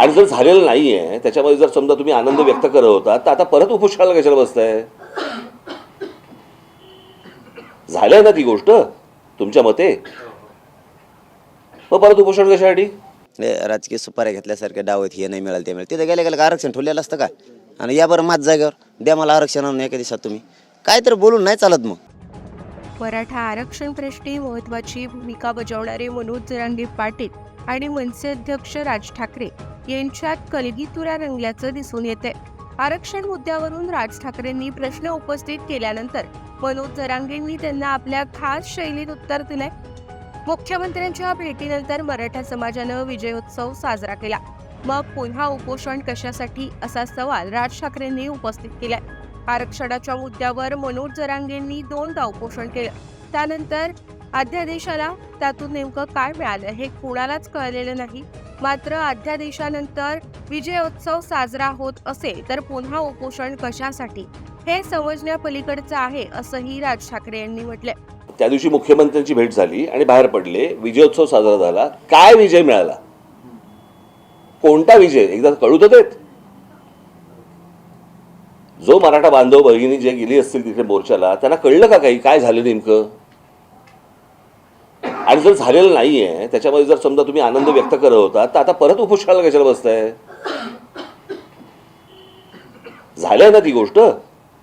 आणि जर झालेलं नाही आहे त्याच्यामध्ये जर समजा तुम्ही आनंद व्यक्त करत होता तर आता परत उपोषणाला कशाला बसताय? झालंय ना ती गोष्ट तुमच्या मते? मग परत उपोषण कशासाठी? हे राजकीय सुपाऱ्या घेतल्यासारखे डाव आहेत हे नाही मिळालं ते मिळालं. तिथं गेल्या गेल्या का आरक्षण ठेवलेलं असतं का? आणि या बरं माझ जागेवर द्या मला आरक्षण आणून एका दिवसात तुम्ही. काय तर बोलून नाही चालत मग. मराठा आरक्षण प्रश्नी महत्वाची भूमिका बजावणारे मनोज जरांगे पाटील. आणि मनसे अध्यक्ष राज ठाकरे यांच्यात कलगीतुरा रंगल्याचं दिसून येते आरक्षण मुद्द्यावरून राज ठाकरेंनी प्रश्न उपस्थित केल्यानंतर मनोज जरांगेंनी त्यांना आपल्या खास शैलीत उत्तर दिले मुख्यमंत्र्यांच्या भेटीनंतर मराठा समाजानं विजयोत्सव साजरा केला. मग पुन्हा उपोषण कशासाठी असा सवाल राज ठाकरेंनी उपस्थित केला आरक्षणाच्या मुद्द्यावर मनोज जरांगेंनी दोनदा उपोषण केलं. त्यानंतर अध्यादेशाला त्यातून नेमकं काय मिळालं हे कुणालाच कळलेलं नाही. मात्र अध्यादेशानंतर विजयोत्सव साजरा होत असेल तर पुन्हा उपोषण कशासाठी? हे समजण्यापलीकडचं आहे असंही राज ठाकरे यांनी म्हटलंय. त्या दिवशी मुख्यमंत्र्यांची भेट झाली आणि बाहेर पडले विजयोत्सव साजरा झाला. काय विजय मिळाला? कोणता विजय? एकदा कळू तर देत. जो मराठा बांधव भगिनी जे गेली असतील तिथे मोर्चाला त्यांना कळलं का काही? काय झालं नेमकं? आणि जर झालेलं नाही आहे त्याच्यामध्ये जर समजा तुम्ही आनंद व्यक्त करत होता तर आता परत उपोषणाला कशाला बसताय? झालंय ना ती गोष्ट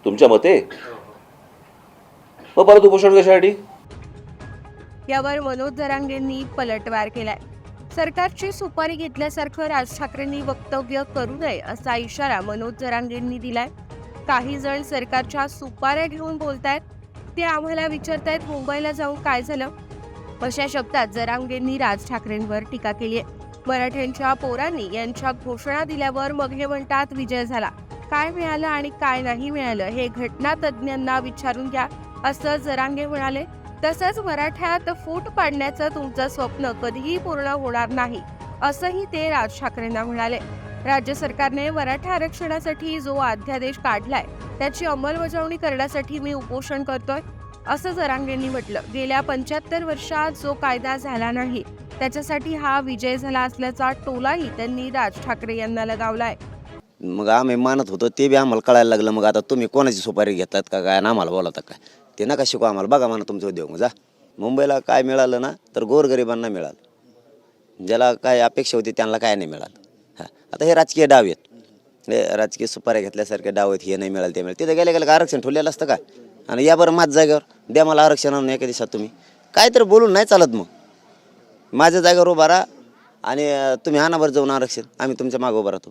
तुमच्या मते? मग परत उपोषण कशासाठी? यावर मनोज जरांगेंनी पलटवार केलाय. सरकारची सुपारी घेतल्यासारखं राज ठाकरेंनी वक्तव्य करू नये असा इशारा मनोज जरांगेंनी दिलाय. काही जण सरकारच्या सुपाऱ्या घेऊन बोलतायत ते आम्हाला विचारतायत मुंबईला जाऊन काय झालं? अशा शब्दात जरांगेंनी राज ठाकरेंवर टीका केली आहे मराठ्यांच्या पोरांनी यांच्या घोषणा दिल्यावर मग हे म्हणतात विजय झाला. काय मिळालं आणि काय नाही मिळालं हे घटना तज्ज्ञांना विचारून घ्या असं जरांगे म्हणाले. तसंच मराठ्यात फूट पाडण्याचं तुमचं स्वप्न कधीही पूर्ण होणार नाही असंही ते राज ठाकरेंना म्हणाले. राज्य सरकारने मराठा आरक्षणासाठी जो अध्यादेश काढलाय त्याची अंमलबजावणी करण्यासाठी मी उपोषण करतोय. असं जरांगेंनी म्हटलं. गेल्या पंच्याहत्तर वर्षात जो कायदा झाला नाही त्याच्यासाठी हा विजय झाला असल्याचा टोलाही त्यांनी राज ठाकरे यांना लगावलाय. मग आम्ही मानत होतो ते बी आम्हाला कळायला लागलं मग आता तुम्ही कोणाची सुपारी घेतात का काय आणि आम्हाला बोलवता काय? ते नका शिकू आम्हाला. बघा म्हणा तुमचं उद्योग. जा. मुंबईला काय मिळालं ना तर गोरगरिबांना मिळालं. ज्याला काय अपेक्षा होती त्यांना काय नाही मिळालं. हां. आता हे राजकीय डाव आहेत. हे राजकीय सुपाऱ्या घेतल्यासारखे डाव आहेत हे नाही मिळालं ते मिळालं. तिथं गेल्या गेलं का आरक्षण ठेवलेलं असतं का? आणि या बरं माझ्या जागेवर. द्या मला आरक्षण आणून एका दिवसात तुम्ही. काय तर बोलून नाही चालत मग. माझ्या जागेवर उभा राहा आणि तुम्ही आणा बरं जाऊन आरक्षण. आम्ही तुमच्या मागं उभा राहतो.